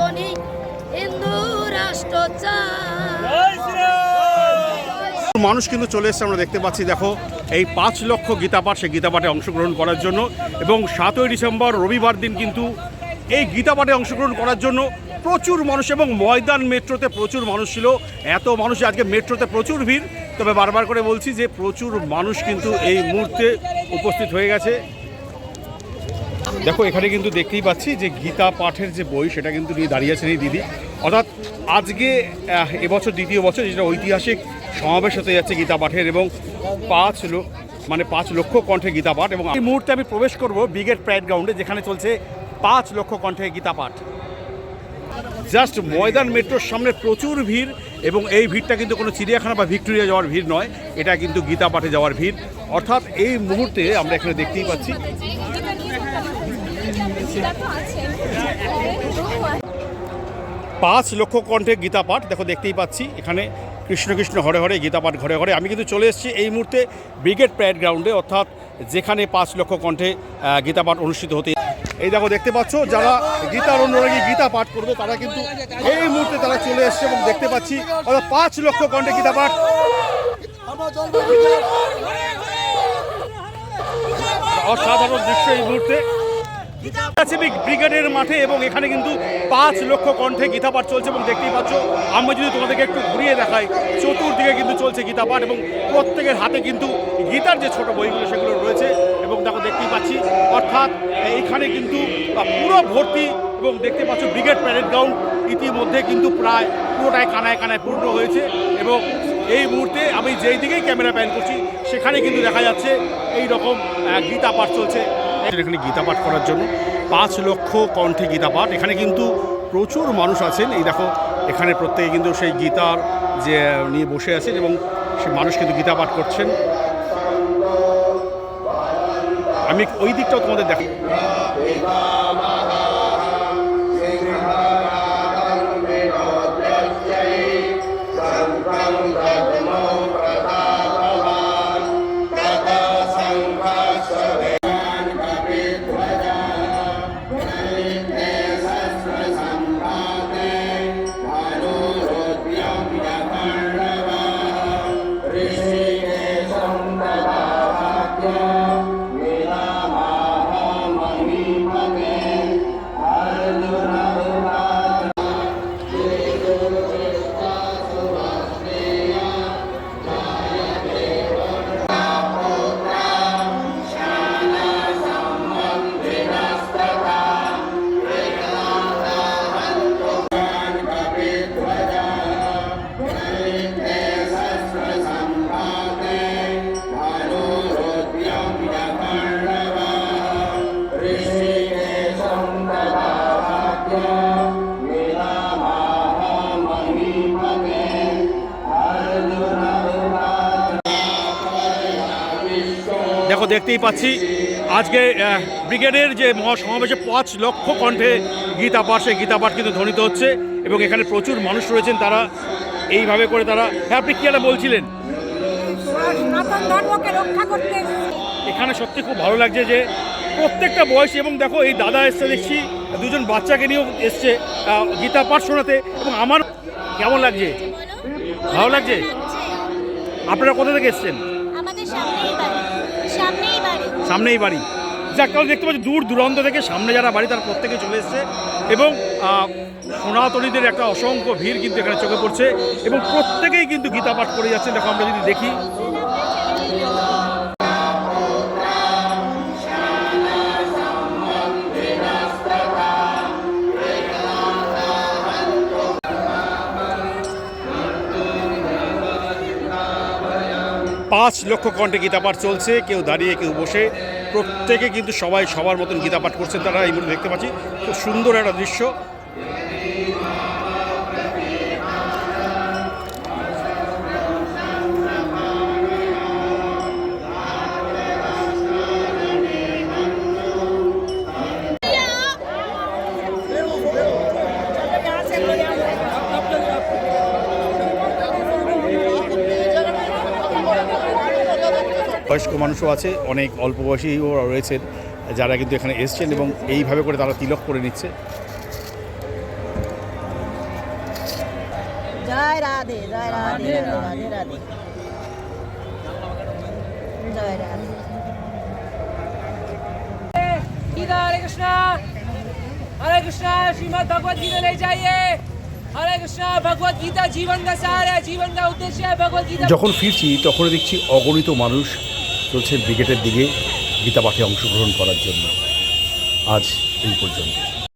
সনাতনী হিন্দু রাষ্ট্র মানুষ কিন্তু চলে এসছে আমরা দেখতে পাচ্ছি দেখো এই পাঁচ লক্ষ গীতাপাঠ সেই গীতাপাঠে অংশগ্রহণ করার জন্য এবং সাতই ডিসেম্বর রবিবার দিন কিন্তু এই গীতাপাঠে অংশগ্রহণ করার জন্য প্রচুর মানুষ এবং ময়দান মেট্রোতে প্রচুর মানুষ ছিল। এত মানুষ আজকে মেট্রোতে প্রচুর ভিড়। তবে বারবার করে বলছি যে প্রচুর মানুষ কিন্তু এই মুহূর্তে উপস্থিত হয়ে গেছে। দেখো, এখানে কিন্তু দেখতেই পাচ্ছি যে গীতা পাঠের যে বই, সেটা কিন্তু নিয়ে দাঁড়িয়ে আছেন এই দিদি। অর্থাৎ আজকে এবছর দ্বিতীয় বছর, যেটা ঐতিহাসিক সমাবেশ হতে যাচ্ছে গীতা পাঠের, এবং পাঁচ লোক মানে পাঁচ লক্ষ কণ্ঠে গীতা পাঠ, এবং এই মুহূর্তে আমি প্রবেশ করব ব্রিগেড প্রাইড গ্রাউন্ডে, যেখানে চলছে পাঁচ লক্ষ কণ্ঠে গীতা পাঠ। জাস্ট ময়দান মেট্রোর সামনে প্রচুর ভিড়, এবং এই ভিড়টা কিন্তু কোনো চিড়িয়াখানা বা ভিক্টোরিয়া যাওয়ার ভিড় নয়, এটা কিন্তু গীতা পাঠে যাওয়ার ভিড়। অর্থাৎ এই মুহূর্তে আমরা এখানে দেখতেই পাচ্ছি পাঁচ লক্ষ কণ্ঠে গীতা পাঠ, দেখো দেখতেই পাচ্ছি, এখানে কৃষ্ণ কৃষ্ণ হরে হরে, গীতা পাঠ ঘরে ঘরে। আমি কিন্তু চলে এসেছি এই মুহূর্তে ব্রিগেড প্যারেড গ্রাউন্ডে, অর্থাৎ যেখানে পাঁচ লক্ষ কণ্ঠে গীতা পাঠ অনুষ্ঠিত হতে এই দেখো দেখতে পাচ্ছ, যারা গীতার অনুরাগী গীতা পাঠ করবে, তারা কিন্তু এই মুহূর্তে তারা চলে এসছে এবং দেখতে পাচ্ছি, অর্থাৎ পাঁচ লক্ষ কণ্ঠে গীতা পাঠ। অসাধারণ দৃশ্য এই মুহূর্তে। সিভিক ব্রিগেডের মাঠে এবং এখানে কিন্তু পাঁচ লক্ষ কণ্ঠে গীতাপাঠ চলছে এবং দেখতেই পাচ্ছ আমি যদি তোমাদেরকে একটু ঘুরিয়ে দেখাই, চতুর্দিকে কিন্তু চলছে গীতাপাঠ এবং প্রত্যেকের হাতে কিন্তু গীতার যে ছোট বইগুলো সেগুলো রয়েছে এবং দেখো দেখতেই পাচ্ছি, অর্থাৎ এইখানে কিন্তু পুরো ভর্তি এবং দেখতে পাচ্ছ ব্রিগেড প্যারেড গ্রাউন্ড ইতিমধ্যে কিন্তু প্রায় পুরোটাই কানায় কানায় পূর্ণ হয়েছে এবং এই মুহূর্তে আমি যেই দিকেই ক্যামেরা প্যান করছি, সেখানে কিন্তু দেখা যাচ্ছে এই রকম গীতা পাঠ চলছে। এখানে গীতা পাঠ করার জন্য। পাঁচ লক্ষ কণ্ঠে গীতা পাঠ এখানে কিন্তু প্রচুর মানুষ আছেন। এই দেখো, এখানে প্রত্যেকে কিন্তু সেই গীতার যে, নিয়ে বসে আছেন এবং সে মানুষ কিন্তু গীতা পাঠ করছেন। আমি ওই দিকটাও তোমাদের দেখ দেখতেই পাচ্ছি। আজকে ব্রিগেডের যে মহাসমাবেশে পাঁচ লক্ষ কণ্ঠে গীতা পাঠ, সেই গীতা পাঠ কিন্তু ধ্বনিত হচ্ছে এবং এখানে প্রচুর মানুষ রয়েছেন তারা। এইভাবে করে তারা হ্যাঁ আপনি কি একটা বলছিলেন? এখানে সত্যি খুব ভালো লাগছে যে প্রত্যেকটা বয়স এবং দেখো, এই দাদা এসছে দেখছি, দুজন বাচ্চাকে নিয়েও এসছে গীতা পাঠ শোনাতে এবং আমার কেমন লাগছে? ভালো লাগছে? আপনারা কোথা থেকে এসছেন? সামনেই বাড়ি। যাক তাহলে দেখতে পাচ্ছি, দূর দূরান্ত থেকে সামনে যারা বাড়ি, তারা প্রত্যেকে চলে এসছে। এবং সনাতনীদের একটা অসংখ্য ভিড় কিন্তু এখানে চোখে পড়ছে। এবং প্রত্যেকেই কিন্তু গীতা পাঠ করে যাচ্ছে দেখো, আমরা যদি দেখি পাঁচ লক্ষ কণ্ঠে গীতাপাঠ চলছে, কেউ দাঁড়িয়ে, কেউ বসে। প্রত্যেকে কিন্তু সবাই সবার মতন গীতাপাঠ করছেন তারা এই মুহূর্তে দেখতে পাচ্ছি। খুব সুন্দর একটা দৃশ্য। বয়স্ক মানুষও আছে অনেক অল্প বয়সীও রয়েছেন যারা কিন্তু এখানে এসছেন এবং এইভাবে করে তারা তিলক করে নিচ্ছে। হরে কৃষ্ণ হরে কৃষ্ণ শ্রীমদ ভগবত গীতা নেই যাইয়ে। যখন ফিরছি, তখন দেখছি অগণিত মানুষ চলছে ব্রিগেডের দিকে গীতা পাঠে অংশগ্রহণ করার জন্য। আজ এই পর্যন্ত।